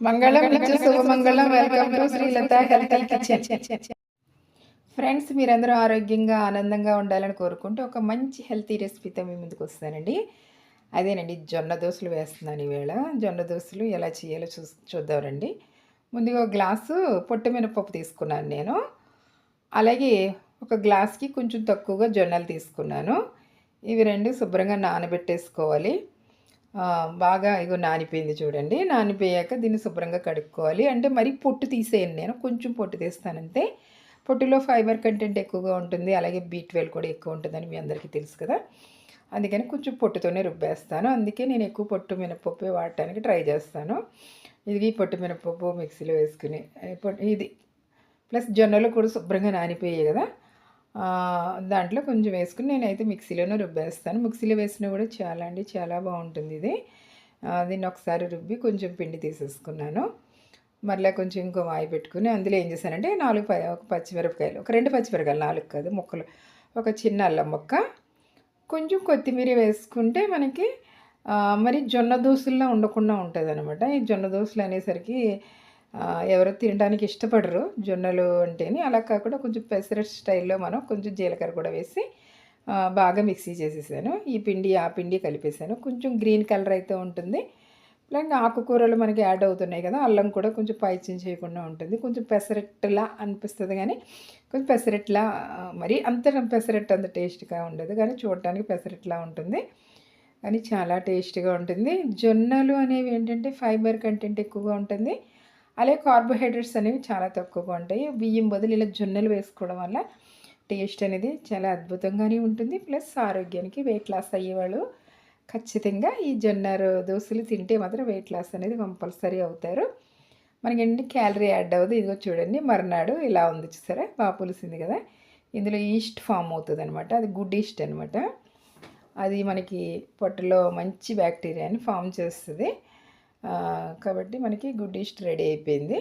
మంగళం నిత్య శుభమంగళం welcome to Srilatha healthy kitchen. Friends మీరందరూ ఆరోగ్యంగా ఆనందంగా ఉండాలని కోరుకుంటూ ఒక మంచి హెల్తీ రెసిపీతో మీ ముందుకు వస్తానండి. అదేనండి జొన్న దోశలు వేస్తున్నాను ఈవేళ. జొన్న దోశలు ఎలా చేయాలో చూ చూద్దామండి. ముందుగా ఒక గ్లాసు పొట్టు మినపప్పు తీసుకున్నాను నేను. అలాగే ఒక గ్లాస్కి కొంచెం తక్కువగా జొన్నలు తీసుకున్నాను. ఇవి రెండు శుభ్రంగా నానబెట్టేసుకోవాలి. బాగా ఇగో నానిపోయింది చూడండి. నానిపోయాక దీన్ని శుభ్రంగా కడుక్కోవాలి. అంటే మరీ పొట్టు తీసేయండి నేను. కొంచెం పొట్టు తీస్తానంతే. పొట్టులో ఫైబర్ కంటెంట్ ఎక్కువగా ఉంటుంది. అలాగే బీ ట్వెల్వ్ కూడా ఎక్కువ ఉంటుందని మీ అందరికీ తెలుసు కదా. అందుకని కొంచెం పొట్టుతోనే రుబ్బేస్తాను. అందుకే నేను ఎక్కువ పొట్టు మినపప్పు వాడటానికి ట్రై చేస్తాను. ఇది పొట్టు మినపప్పు మిక్సీలో వేసుకుని ఇది ప్లస్ జొన్నలు కూడా శుభ్రంగా నానిపోయాయి కదా. దాంట్లో కొంచెం వేసుకుని నేనైతే మిక్సీలోనే రుబ్బేస్తాను. మిక్సీలో వేసినా కూడా చాలా అండి చాలా బాగుంటుంది ఇది. దీన్ని ఒకసారి రుబ్బి కొంచెం పిండి తీసేసుకున్నాను. మరలా కొంచెం ఇంకో వాయి పెట్టుకుని అందులో ఏం చేశానంటే నాలుగు ప ఒక పచ్చిమిరపకాయలు ఒక రెండు పచ్చిమిరపకాయలు నాలుగు కాదు ముక్కలు ఒక చిన్న అల్లం ముక్క. కొంచెం కొత్తిమీర వేసుకుంటే మనకి మరి జొన్న దోశల్లో ఉండకుండా ఉంటుంది అనమాట ఈ జొన్న దోశలు అనేసరికి ఎవరు తినడానికి ఇష్టపడరు. జొన్నలు అంటేనే అలా కాకుండా కొంచెం పెసరట్ స్టైల్లో మనం కొంచెం జీలకర్ర కూడా వేసి బాగా మిక్సీ చేసేసాను. ఈ పిండి ఆ పిండి కలిపేసాను. కొంచెం గ్రీన్ కలర్ అయితే ఉంటుంది. అలాగే ఆకుకూరలు మనకి యాడ్ అవుతున్నాయి కదా అల్లం కూడా కొంచెం పైచిం చేయకుండా ఉంటుంది. కొంచెం పెసరట్టులా అనిపిస్తుంది కానీ కొంచెం పెసరట్లా మరి అంత పెసరట్టు అంత టేస్ట్గా ఉండదు. కానీ చూడటానికి పెసరట్లా ఉంటుంది. కానీ చాలా టేస్ట్గా ఉంటుంది. జొన్నలు అనేవి ఏంటంటే ఫైబర్ కంటెంట్ ఎక్కువగా ఉంటుంది. అలాగే కార్బోహైడ్రేట్స్ అనేవి చాలా తక్కువగా ఉంటాయి. బియ్యం బదులు ఇలా జొన్నలు వేసుకోవడం వల్ల టేస్ట్ అనేది చాలా అద్భుతంగానే ఉంటుంది. ప్లస్ ఆరోగ్యానికి వెయిట్ లాస్ అయ్యేవాళ్ళు ఖచ్చితంగా ఈ జొన్న దోశలు తింటే మాత్రం వెయిట్ లాస్ అనేది కంపల్సరీ అవుతారు. మనకి ఏంటి క్యాలరీ యాడ్ అవ్వదు. ఇదిగో చూడండి మర్నాడు ఇలా ఉంది చూసారా? బాగా పులిసింది కదా? ఇందులో ఈస్ట్ ఫామ్ అవుతుంది అనమాట అది గుడ్ ఈస్ట్ అనమాట అది మనకి పొట్టలో మంచి బ్యాక్టీరియాని ఫామ్ చేస్తుంది. కాబట్టి మనకి గుడ్ ఈస్ట్ రెడీ అయిపోయింది.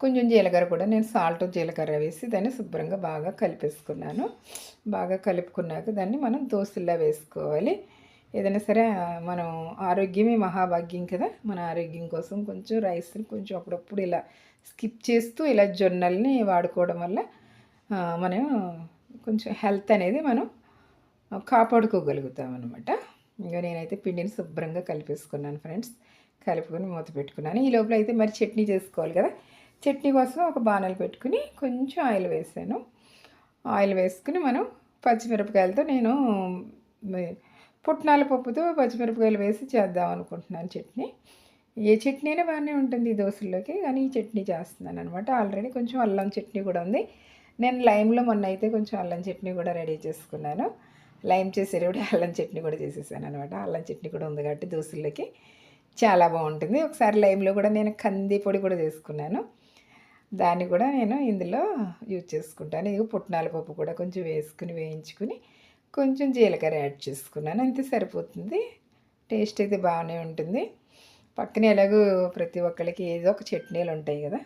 కొంచెం జీలకర్ర కూడా నేను సాల్ట్ జీలకర్ర వేసి దాన్ని శుభ్రంగా బాగా కలిపేసుకున్నాను. బాగా కలుపుకున్నాక దాన్ని మనం దోశల్లా వేసుకోవాలి. ఏదైనా సరే మనం ఆరోగ్యమే మహాభాగ్యం కదా. మన ఆరోగ్యం కోసం కొంచెం రైస్ని కొంచెం అప్పుడప్పుడు ఇలా స్కిప్ చేస్తూ ఇలా జొన్నల్ని వాడుకోవడం వల్ల మనం కొంచెం హెల్త్ అనేది మనం కాపాడుకోగలుగుతాం అనమాట ఇంకా నేనైతే పిండిని శుభ్రంగా కలిపేసుకున్నాను ఫ్రెండ్స్. కలుపుకొని మూత పెట్టుకున్నాను. ఈ లోపల అయితే మరి చట్నీ చేసుకోవాలి కదా. చట్నీ కోసం ఒక బాణలు పెట్టుకుని కొంచెం ఆయిల్ వేసాను. ఆయిల్ వేసుకుని మనం పచ్చిమిరపకాయలతో నేను పుట్నాల పప్పుతో పచ్చిమిరపకాయలు వేసి చేద్దాం అనుకుంటున్నాను చట్నీ. ఏ చట్నీ అయినా బాగానే ఉంటుంది దోశల్లోకి కానీ ఈ చట్నీ చేస్తున్నాను అనమాట ఆల్రెడీ కొంచెం అల్లం చట్నీ కూడా ఉంది. నేను లైమ్లో మొన్న అయితే కొంచెం అల్లం చట్నీ కూడా రెడీ చేసుకున్నాను. లైమ్ చేసేటప్పుడు అల్లం చట్నీ కూడా చేసేసాను అనమాట అల్లం చట్నీ కూడా ఉంది కాబట్టి దోశల్లోకి చాలా బాగుంటుంది. ఒకసారి లైమ్లో కూడా నేను కంది పొడి కూడా చేసుకున్నాను. దాన్ని కూడా నేను ఇందులో యూజ్ చేసుకుంటాను. ఇది పుట్నాల పప్పు కూడా కొంచెం వేసుకుని వేయించుకుని కొంచెం జీలకర్ర యాడ్ చేసుకున్నాను. అంతే సరిపోతుంది. టేస్ట్ అయితే బాగానే ఉంటుంది. పక్కన ఎలాగో ప్రతి ఒక్కరికి ఏదో ఒక చట్నీలు ఉంటాయి కదా.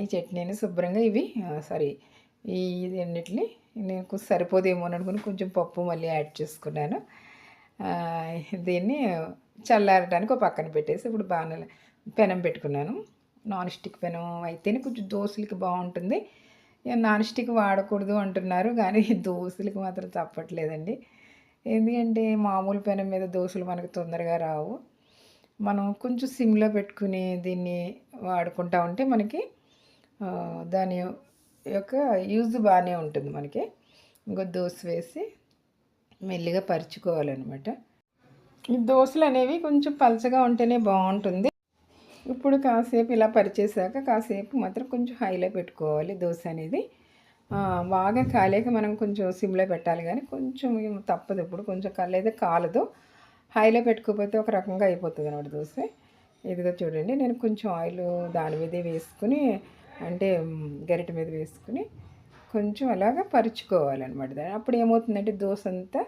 ఈ చట్నీని శుభ్రంగా ఇవి సారీ ఈ ఇది అన్నిటిని నేను సరిపోదేమో అని అనుకుని కొంచెం పప్పు మళ్ళీ యాడ్ చేసుకున్నాను. దీన్ని చల్లారడానికి ఒక పక్కన పెట్టేసి ఇప్పుడు బాగా పెనం పెట్టుకున్నాను. నాన్ స్టిక్ పెనం అయితేనే కొంచెం దోశలకి బాగుంటుంది. ఇక నాన్ స్టిక్ వాడకూడదు అంటున్నారు కానీ దోశలకి మాత్రం తప్పట్లేదండి. ఎందుకంటే మామూలు పెనం మీద దోశలు మనకు తొందరగా రావు. మనం కొంచెం సిమ్లో పెట్టుకుని దీన్ని వాడుకుంటా ఉంటే మనకి దాని యొక్క యూజ్ బాగానే ఉంటుంది మనకి. ఇంకో దోశ వేసి మెల్లిగా పరుచుకోవాలన్నమాట. ఈ దోశలు అనేవి కొంచెం పలచగా ఉంటేనే బాగుంటుంది. ఇప్పుడు కాసేపు ఇలా పరిచేసాక కాసేపు మాత్రం కొంచెం హైలో పెట్టుకోవాలి దోశ అనేది. బాగా కాలేక మనం కొంచెం సిమ్లో పెట్టాలి కానీ కొంచెం తప్పదు ఇప్పుడు కొంచెం కలైతే కాలదు. హైలో పెట్టుకోకపోతే ఒక రకంగా అయిపోతుంది అనమాట దోశ. ఇదిగో చూడండి నేను కొంచెం ఆయిల్ దాని మీదే వేసుకుని అంటే గరిటె మీద వేసుకుని కొంచెం అలాగా పరుచుకోవాలన్నమాట దాన్ని. అప్పుడు ఏమవుతుందంటే దోశ అంతా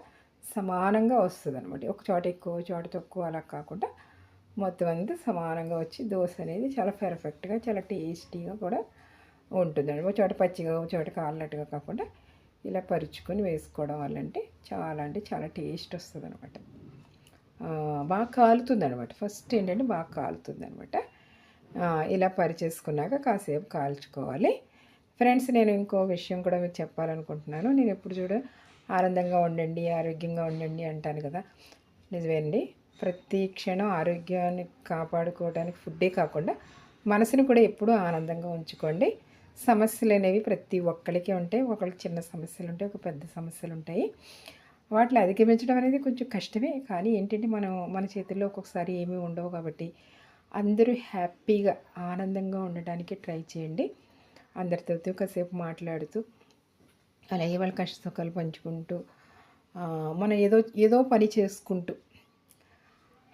సమానంగా వస్తుంది అనమాట ఒక చోట ఎక్కువ చోట తక్కువ అలా కాకుండా మొత్తం అంతా సమానంగా వచ్చి దోశ అనేది చాలా పెర్ఫెక్ట్గా చాలా టేస్టీగా కూడా ఉంటుందండి ఒక చోట పచ్చిగా ఒక చోట కాలినట్టుగా కాకుండా ఇలా పరుచుకొని వేసుకోవడం వల్ల అంటే చాలా అంటే చాలా టేస్ట్ వస్తుంది అనమాట బాగా కాలుతుంది అనమాట ఫస్ట్ ఏంటంటే బాగా కాలుతుంది అనమాట ఇలా పరిచేసుకున్నాక కాసేపు కాల్చుకోవాలి. ఫ్రెండ్స్ నేను ఇంకో విషయం కూడా మీకు చెప్పాలనుకుంటున్నాను. నేను ఎప్పుడు చూడ ఆనందంగా ఉండండి ఆరోగ్యంగా ఉండండి అంటాను కదా. నిజమేనండి ప్రతి క్షణం ఆరోగ్యాన్ని కాపాడుకోవడానికి ఫుడ్డే కాకుండా మనసుని కూడా ఎప్పుడూ ఆనందంగా ఉంచుకోండి. సమస్యలు అనేవి ప్రతి ఒక్కరికి ఉంటాయి. ఒకరికి చిన్న సమస్యలు ఉంటాయి ఒక పెద్ద సమస్యలు ఉంటాయి. వాటిని అధిగమించడం అనేది కొంచెం కష్టమే. కానీ ఏంటంటే మనం మన చేతుల్లో ఒక్కొక్కసారి ఏమీ ఉండవు కాబట్టి అందరూ హ్యాపీగా ఆనందంగా ఉండడానికి ట్రై చేయండి. అందరితో కాసేపు మాట్లాడుతూ అలాగే వాళ్ళ కష్ట సుఖాలు పంచుకుంటూ మనం ఏదో ఏదో పని చేసుకుంటూ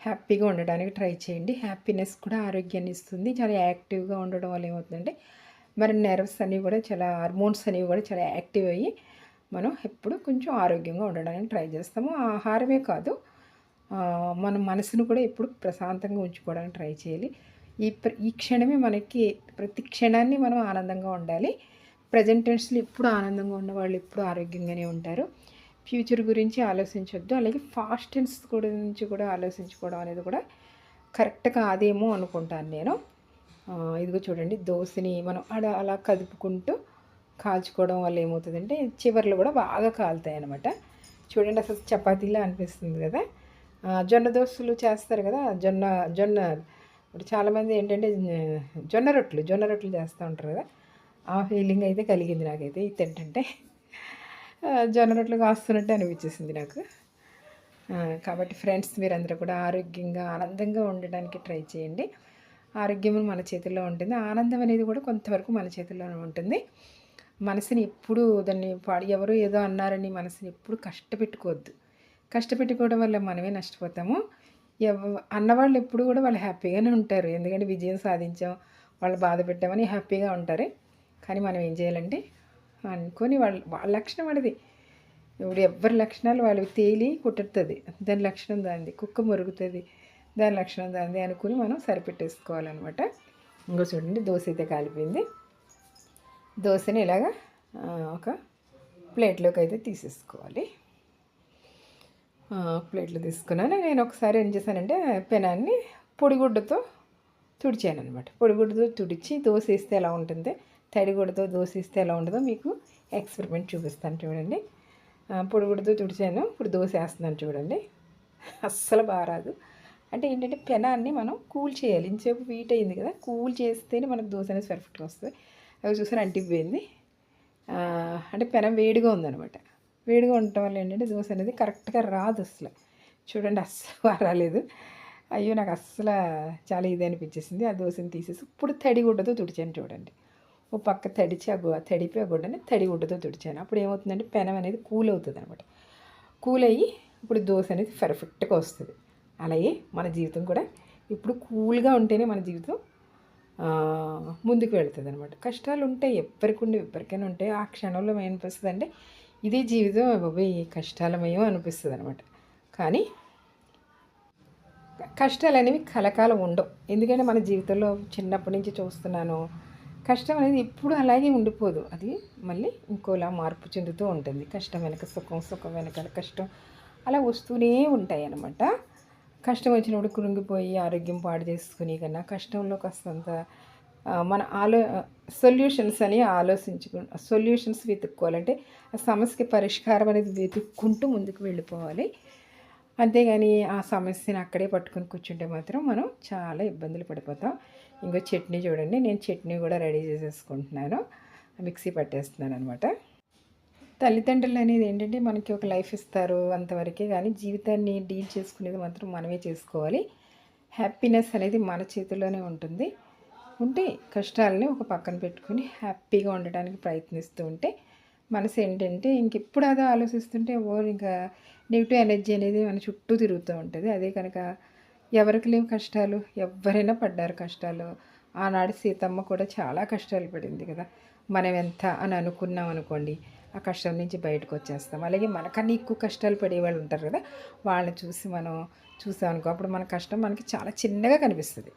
హ్యాపీగా ఉండడానికి ట్రై చేయండి. హ్యాపీనెస్ కూడా ఆరోగ్యాన్ని ఇస్తుంది. చాలా యాక్టివ్గా ఉండడం వల్ల ఏమవుతుందంటే మరి నెర్వ్స్ అనేవి కూడా చాలా హార్మోన్స్ అనేవి కూడా చాలా యాక్టివ్ అయ్యి మనం ఎప్పుడు కొంచెం ఆరోగ్యంగా ఉండడానికి ట్రై చేస్తాము. ఆహారమే కాదు మన మనసును కూడా ఎప్పుడు ప్రశాంతంగా ఉంచుకోవడానికి ట్రై చేయాలి. ఈ ఈ క్షణమే మనకి ప్రతి క్షణాన్ని మనం ఆనందంగా ఉండాలి. ప్రజెంటెన్స్లో ఎప్పుడు ఆనందంగా ఉన్నవాళ్ళు ఎప్పుడు ఆరోగ్యంగానే ఉంటారు. ఫ్యూచర్ గురించి ఆలోచించొద్దు. అలాగే ఫాస్ట్ టెన్స్ గురించి కూడా ఆలోచించుకోవడం అనేది కూడా కరెక్ట్ కాదేమో అనుకుంటాను నేను. ఇదిగో చూడండి. దోశని మనం అడ అలా కదుపుకుంటూ కాల్చుకోవడం వల్ల ఏమవుతుందంటే చివర్లు కూడా బాగా కాలుతాయి అనమాట చూడండి అసలు చపాతీలా అనిపిస్తుంది కదా. జొన్న దోశలు చేస్తారు కదా జొన్న జొన్న. ఇప్పుడు చాలామంది ఏంటంటే జొన్న రొట్టెలు జొన్న రొట్టెలు చేస్తూ ఉంటారు కదా. ఆ ఫీలింగ్ అయితే కలిగింది నాకైతే. ఇది ఏంటంటే జొన్న రొట్టెలు కాస్తున్నట్టు అనిపించేసింది నాకు. కాబట్టి ఫ్రెండ్స్ మీరందరూ కూడా ఆరోగ్యంగా ఆనందంగా ఉండడానికి ట్రై చేయండి. ఆరోగ్యం మన చేతుల్లో ఉంటుంది. ఆనందం అనేది కూడా కొంతవరకు మన చేతుల్లోనే ఉంటుంది. మనసుని ఎప్పుడు దాన్ని పాడి ఎవరు ఏదో అన్నారని మనసుని ఎప్పుడు కష్టపెట్టుకోవద్దు. కష్టపెట్టుకోవడం వల్ల మనమే నష్టపోతాము. ఎవ అన్నవాళ్ళు ఎప్పుడు కూడా వాళ్ళు హ్యాపీగానే ఉంటారు. ఎందుకంటే విజయం సాధించాం వాళ్ళు బాధ పెట్టామని హ్యాపీగా ఉంటారు. కానీ మనం ఏం చేయాలంటే అనుకొని వాళ్ళ వాళ్ళ లక్షణం అనేది ఇప్పుడు ఎవరి లక్షణాలు వాళ్ళకి తేలి కుట్టుతుంది దాని లక్షణం దానిది. కుక్క మురుగుతుంది. దాని లక్షణం దానిది అనుకుని మనం సరిపెట్టేసుకోవాలన్నమాట. ఇంకో చూడండి దోశ అయితే కాలిపోయింది. దోశని ఇలాగా ఒక ప్లేట్లోకి అయితే తీసేసుకోవాలి. ప్లేట్లు తీసుకున్నాను. నేను ఒకసారి ఏం చేశానంటే పెనాన్ని పొడిగుడ్డతో తుడిచాను అనమాట పొడిగుడ్డతో తుడిచి దోశ ఇస్తే ఎలా ఉంటుంది? తడిగుడ్డతో దోశ ఇస్తే ఎలా ఉంటుందో మీకు ఎక్స్పెరిమెంట్ చూపిస్తాను చూడండి. పొడిగుడ్డతో తుడిచాను. ఇప్పుడు దోశ వేస్తున్నాను చూడండి. అస్సలు బాగా అంటే ఏంటంటే పెనాన్ని మనం కూల్ చేయాలి. ఇంతసేపు వీట్ అయింది కదా కూల్ చేస్తేనే మనకు దోశ అనేది పర్ఫెక్ట్గా వస్తుంది. అవి చూసాను అంటిపోయింది. అంటే పెనం వేడిగా ఉందనమాట వేడిగా ఉండటం వల్ల ఏంటంటే దోశ అనేది కరెక్ట్గా రాదు అసలు. చూడండి అస్సలు రాలేదు. అయ్యో నాకు అస్సలు చాలా ఇది అనిపించేసింది. ఆ దోశని తీసేసి ఇప్పుడు తడి గుడ్డతో తుడిచాను చూడండి. ఓ పక్క తడిచి ఆ తడిపి ఆ గుడ్డని తడి గుడ్డతో తుడిచాను. అప్పుడు ఏమవుతుందంటే పెనం అనేది కూల్ అవుతుంది అనమాట. కూల్ అయ్యి ఇప్పుడు దోశ అనేది పర్ఫెక్ట్గా వస్తుంది. అలాగే మన జీవితం కూడా ఇప్పుడు కూల్గా ఉంటేనే మన జీవితం ముందుకు వెళుతుంది అనమాట. కష్టాలు ఉంటాయి ఎవరికి ఉండి ఎవరికైనా ఉంటాయి. ఆ క్షణంలో ఏమనిపిస్తుంది అంటే ఇదే జీవితం బాబాయ్ కష్టాలమయం అనిపిస్తుంది అనమాట కానీ కష్టాలు అనేవి కలకాలం ఉండవు. ఎందుకంటే మన జీవితంలో చిన్నప్పటి నుంచి చూస్తున్నాను కష్టం అనేది ఎప్పుడు అలాగే ఉండిపోదు. అది మళ్ళీ ఇంకోలా మార్పు చెందుతూ ఉంటుంది. కష్టం వెనక సుఖం సుఖం వెనకాల కష్టం అలా వస్తూనే ఉంటాయి అన్నమాట కష్టం వచ్చినప్పుడు కృంగిపోయి ఆరోగ్యం పాడు చేసుకుని కన్నా కష్టంలో కాస్తంత మన ఆలో సొల్యూషన్స్ అని ఆలోచించుకు సొల్యూషన్స్ వెతుక్కోవాలంటే ఆ సమస్యకి పరిష్కారం అనేది వెతుక్కుంటూ ముందుకు వెళ్ళిపోవాలి. అంతేగాని ఆ సమస్యని అక్కడే పట్టుకొని కూర్చుంటే మాత్రం మనం చాలా ఇబ్బందులు పడిపోతాం. ఇంకో చట్నీ చూడండి నేను చట్నీ కూడా రెడీ చేసేసుకుంటున్నాను. మిక్సీ పట్టేస్తున్నాను అనమాట తల్లిదండ్రులు అనేది ఏంటంటే మనకి ఒక లైఫ్ ఇస్తారు అంతవరకే కానీ జీవితాన్ని డీల్ చేసుకునేది మాత్రం మనమే చేసుకోవాలి. హ్యాపీనెస్ అనేది మన చేతిలోనే ఉంటుంది. ఉంటే కష్టాలని ఒక పక్కన పెట్టుకుని హ్యాపీగా ఉండడానికి ప్రయత్నిస్తూ ఉంటే మనసు ఏంటంటే ఇంకెప్పుడు అదో ఆలోచిస్తుంటే ఓ ఇంకా నెగిటివ్ ఎనర్జీ అనేది మన చుట్టూ తిరుగుతూ ఉంటుంది. అదే కనుక ఎవరికి లేవు కష్టాలు ఎవరైనా పడ్డారు కష్టాలు. ఆనాడు సీతమ్మ కూడా చాలా కష్టాలు పడింది కదా. మనం ఎంత అని అనుకున్నాం అనుకోండి ఆ కష్టం నుంచి బయటకు వచ్చేస్తాం. అలాగే మనకన్నా ఎక్కువ కష్టాలు పడే వాళ్ళు ఉంటారు కదా వాళ్ళని చూసి మనం చూసాం అనుకో అప్పుడు మన కష్టం మనకి చాలా చిన్నగా కనిపిస్తుంది.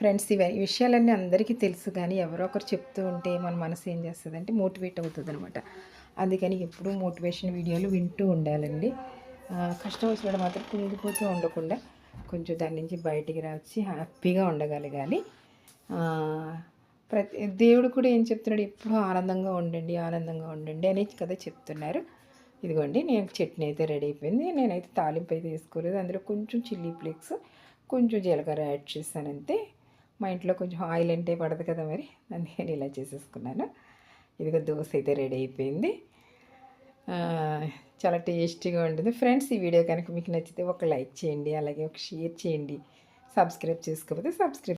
ఫ్రెండ్స్ ఇవి విషయాలన్నీ అందరికీ తెలుసు కానీ ఎవరో ఒకరు చెప్తూ ఉంటే మన మనసు ఏం చేస్తుంది అంటే మోటివేట్ అవుతుంది అనమాట అందుకని ఎప్పుడూ మోటివేషన్ వీడియోలు వింటూ ఉండాలండి. కష్టం వచ్చినప్పుడు మాత్రం కుంగిపోతూ ఉండకుండా కొంచెం దాని నుంచి బయటికి రాచి హ్యాపీగా ఉండగలగాలి ప్రతి దేవుడు కూడా ఏం చెప్తున్నాడు? ఎప్పుడూ ఆనందంగా ఉండండి ఆనందంగా ఉండండి అని కదా చెప్తున్నారు. ఇదిగోండి నేను చట్నీ అయితే రెడీ అయిపోయింది. నేనైతే తాలింపు అయితే వేసుకోలేదు. అందులో కొంచెం చిల్లీ ఫ్లేక్స్ కొంచెం జీలకర్ర యాడ్ చేశానంతే. మా ఇంట్లో కొంచెం ఆయిల్ అంటే పడదు కదా మరి అందుకని ఇలా చేసేసుకున్నాను. ఇదిగో దోశ అయితే రెడీ అయిపోయింది. చాలా టేస్టీగా ఉంటుంది. ఫ్రెండ్స్ ఈ వీడియో కనుక మీకు నచ్చితే ఒక లైక్ చేయండి అలాగే ఒక షేర్ చేయండి. సబ్స్క్రైబ్ చేసుకోకపోతే సబ్స్క్రైబ్